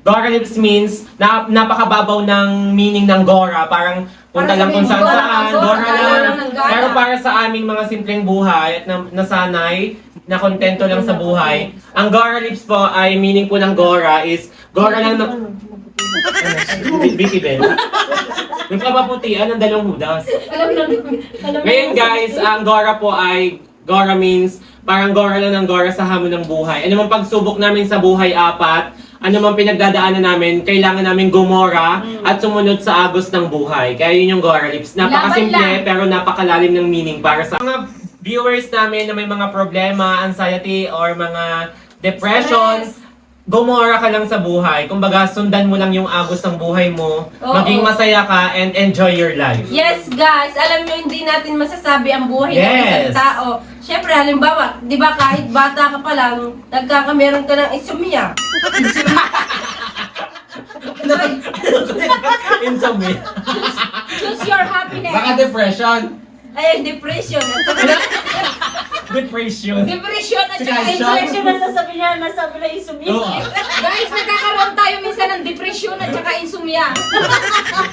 Gora lips means na, napakababaw ng meaning ng Gora. Parang punta Para lang kung saan saan. Gora lang. Pero para sa aming mga simpleng buhay at na, nasanay, na kontento lang sa buhay, ang Gora lips po ay meaning po ng Gora is Gora lang ng... Vicky Ben. Yung kapaputian ng dalawang hudas. Alam lang. Alam Ngayon guys, ang Gora po ay, Gora means, parang Gora lang ng Gora sa hamon ng buhay. Ano man pagsubok namin sa buhay apat, ano man pinagdadaanan namin, kailangan namin gumora at sumunod sa agos ng buhay. Kaya yun yung Gora Lips. Napakasimple Laban lang. pero napakalalim ng meaning para sa mga viewers namin na may mga problema, anxiety, or mga depression. Stress. Gumora ka lang sa buhay. Kumbaga, sundan mo lang yung agos ng buhay mo. Oo. Maging masaya ka and enjoy your life. Yes, guys. Alam nyo, hindi natin masasabi ang buhay ng Yes. isang tao. Siyempre, halimbawa, di ba kahit bata ka pa lang, nagkakameron ka ng insomnia. Ano Insomnia. Choose your happiness. Baka depression. Ay, depression. Depression. depression at saka Saka insomnia. nasasabi niya, nasabi na insomnia. Oo. Guys, nagkakaroon tayo minsan ng depression at saka insomnia.